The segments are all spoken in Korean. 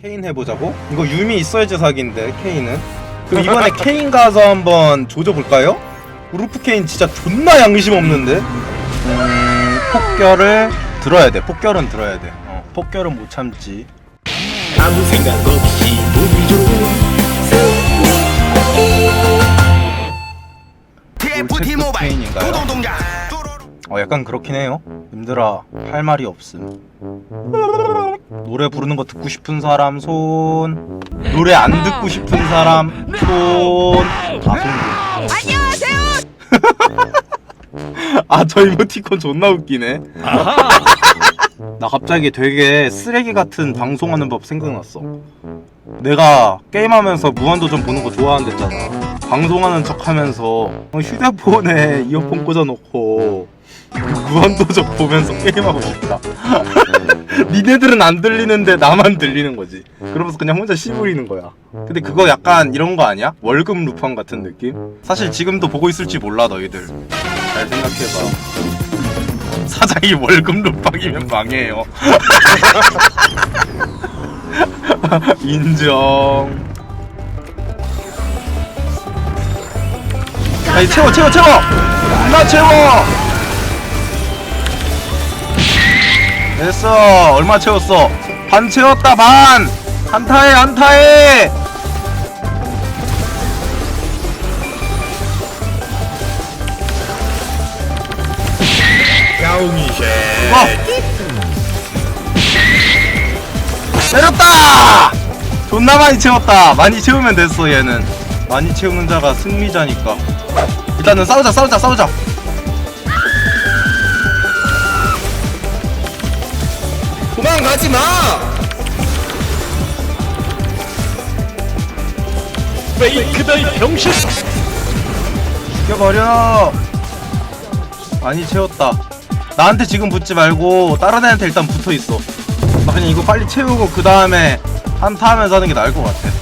케인 해보자고? 이거 유미 있어야지 사기인데 케인은. 그럼 이번에 케인 가서 한번 조져볼까요? 루프 케인 진짜 존나 양심 없는데? 음... 폭결을 들어야 돼. 폭결은 들어야 돼. 어, 폭결은 못 참지. 아무 생각 없이 보기 좋은 TFT 모바일. 노동동작 어 약간 그렇긴 해요 님들아 할 말이 없음. 노래 부르는 거 듣고 싶은 사람 손. 노래 안 듣고 싶은 사람 손아 손. 안녕하세요. 아저 이모티콘 존나 웃기네. 나 갑자기 되게 쓰레기 같은 방송하는 법 생각났어. 내가 게임하면서 무한도전 보는 거 좋아한댔잖아 방송하는 척 하면서 휴대폰에 이어폰 꽂아놓고 무한도전 보면서 게임하고 싶다. 니네들은 안 들리는데 나만 들리는 거지. 그러면서 그냥 혼자 씨부리는 거야. 근데 그거 약간 이런 거 아니야? 월급 루팡 같은 느낌? 사실 지금도 보고 있을지 몰라 너희들. 잘 생각해봐. 사장이 월급 루팡이면 망해요. 인정 아니 채워 채워 채워! 나 채워! 됐어. 얼마 채웠어? 반 채웠다 반! 한타해 한타해! 야옹이쉐. 어. 때렸다! 존나 많이 채웠다. 많이 채우면 됐어 얘는. 많이 채우는 자가 승리자니까 일단은 싸우자 싸우자 싸우자. 도망가지 마! 페이크다 이 병신! 죽여버려. 많이 채웠다. 나한테 지금 붙지 말고 다른 애한테 일단 붙어 있어. 나 그냥 이거 빨리 채우고 그 다음에 한타 하면서 하는 게 나을 것 같아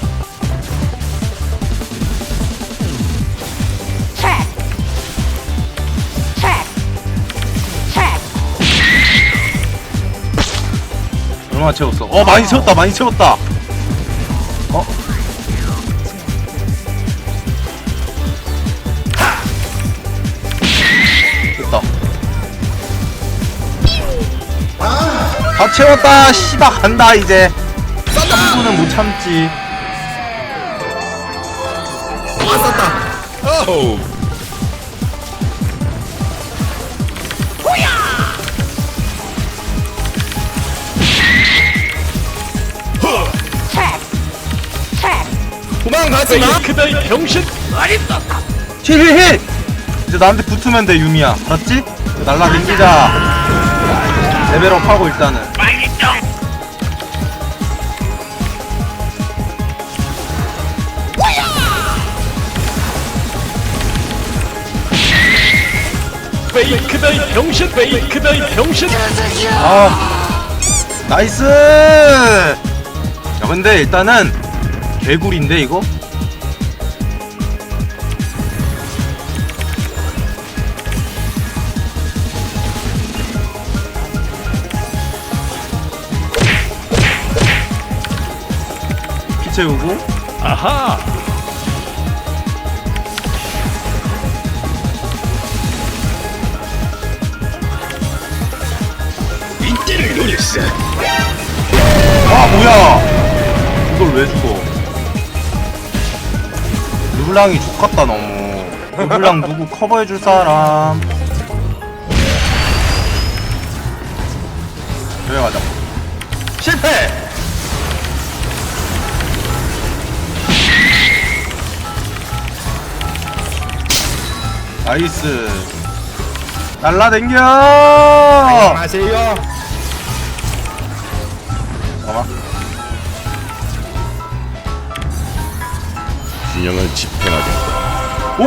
얼마 채웠어? 어 많이 채웠다 많이 채웠다. 어? 됐다. 다 채웠다 씨발. 간다 이제. 3분은 못 참지. 아 썼다. 어 도망가지 마. 페이크다 이 병신. 힐힐힐 이제 나한테 붙으면 돼 유미야. 알았지? 날라댕기자. 레벨업 하고 일단은. 페이크다 이 병신 페이크다 이 병신. 아 나이스! 야 근데 일단은 개구리인데 이거? 피 채우고. 아하! 이때를 노렸어 아 뭐야! 이걸 왜 죽어 르블랑이 죽겠다 너무. 르블랑 누구 커버해줄 사람. 가자. 실패! 나이스. 날라댕겨! 마세요 균형을 집행하겠다 오?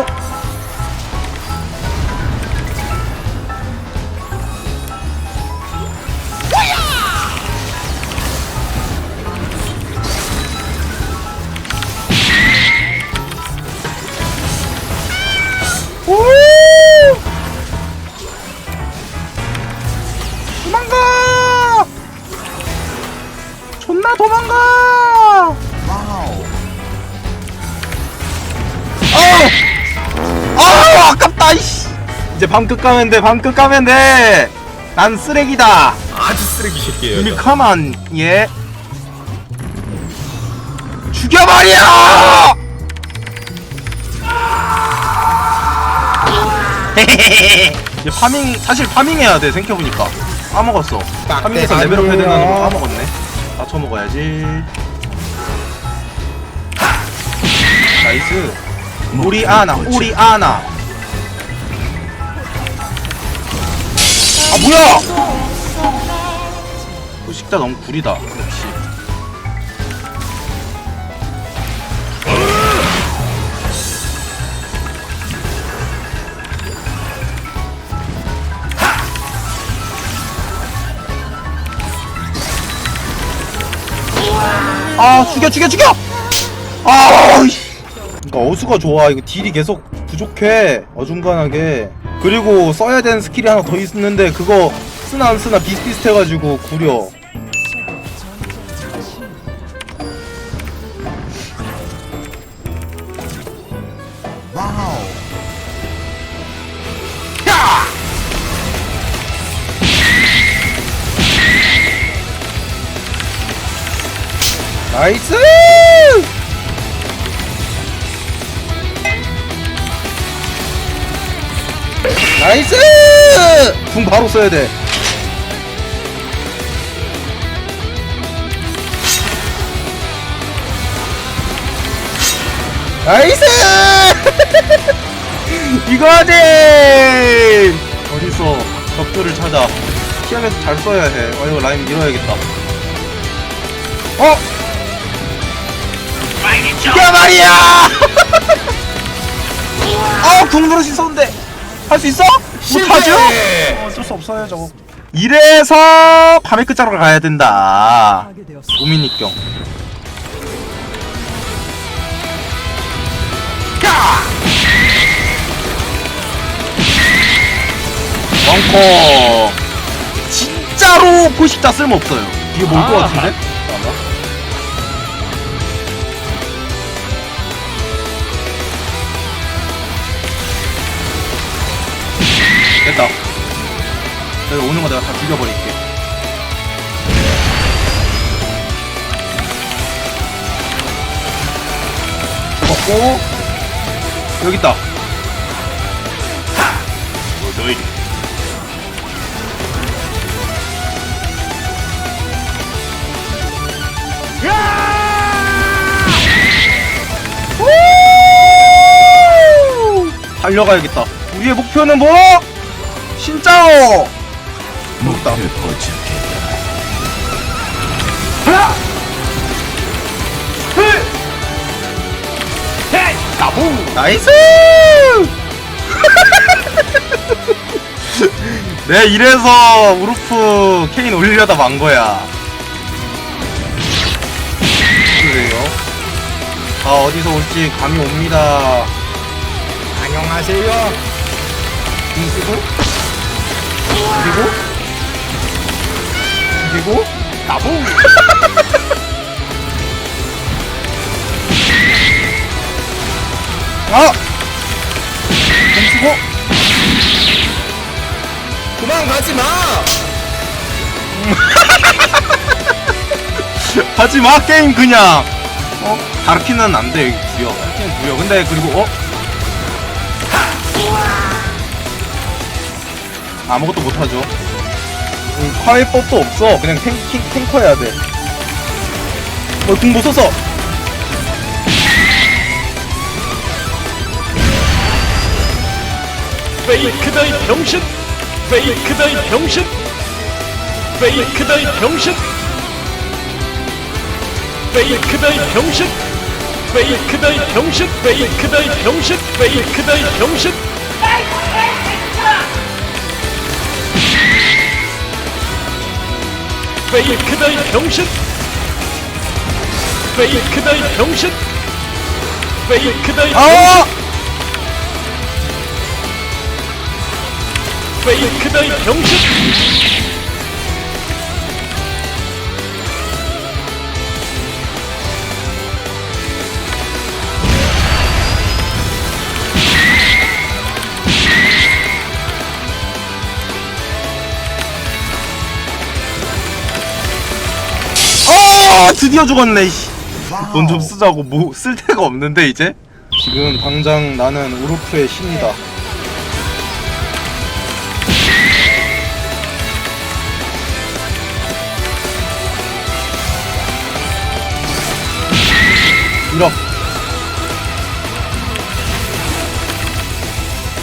오! 도망가! 존나 도망가! 아우 아깝다 이씨. 이제 밤끝 가면 돼 밤끝 가면 돼난 쓰레기다. 아주 쓰레기 새끼예요. 저. 밀카만 예. 죽여버려! 이제 파밍 사실 파밍해야 돼 생겨보니까. 까먹었어. 파밍에서 레벨업 해야 되는 거 까먹었네. 맞춰 먹어야지. 나이스. 우리 아나 우리 아나. 아 뭐야? 식자 너무 구리다. 역시 아 죽여 죽여 죽여! 아. 그러니까 어수가 좋아. 이거 딜이 계속 부족해. 어중간하게. 그리고 써야 되는 스킬이 하나 더 있는데 그거 쓰나 안 쓰나 비슷비슷해가지고 구려. 나이스! 나이스! 궁 바로 써야 돼. 나이스! 이거지! 어딨어? 적들을 찾아. 피하면서 잘 써야 해. 어, 이거 라인 밀어야겠다. 어? 이게 말이야! 어, 궁부릇이 있었는데 할 수 있어? 못하죠? 어, 어쩔 수 없어요, 저거. 이래서 밤의 끝자락을 가야 된다. 도미닉경. 원커. 진짜로 포식자 쓸모 없어요. 이게 뭘것 아. 같은데? 됐다. 여기 오는 거 내가 다 죽여버릴게. 먹고 여기 있다. 너희 달려가야겠다. 우리의 목표는 뭐? 신짜오! 먹다. 하나! 둘! 셋! 나봉! 나이스! 내 이래서 우루프 케인 올리려다 만 거야. 그래요? 아, 어디서 올지 감이 옵니다. 안녕하세요. 그리고 그리고 그리고 나봉. 아! 공수고 도망가지 마. 하지 마 게임 그냥. 어? 다르키는 안 돼. 여기 구여. 다르키는 구여. 근데 그리고 어? 아무것도 못 하죠. 음, 화해법도 없어. 그냥 탱, 탱, 탱커 해야 돼. 어, 궁못 썼어. 페이크다 이 병신. 페이크다 이 병신. 페이크다 이 병신. 페이크다 이 병신. 페이크다 이 병신. 페이크다 이 병신. 페이크다 이 병신. 페이크다 이 병신. 페이크다 이 병신. 페이크다 이 병신. 아! 페이크다 이 병신. 드디어 죽었네 돈 좀 쓰자고 뭐 쓸 데가 없는데 이제? 지금 당장 나는 우르프의 신이다. 밀어.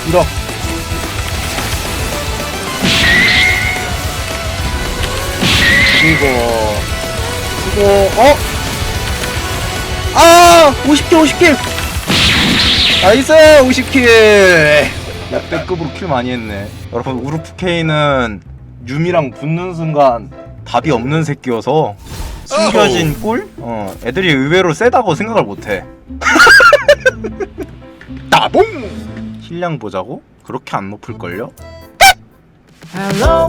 밀어. 이거 이거 어? 아 50킬 50킬 나이스 50킬 역대급으로 킬 많이 했네 여러분 우르프케이는 유미랑 붙는 순간 답이 없는 새끼여서 숨겨진 꿀? 어 애들이 의외로 세다고 생각을 못해 따봉 힐량 보자고? 그렇게 안 높을걸요? Hello,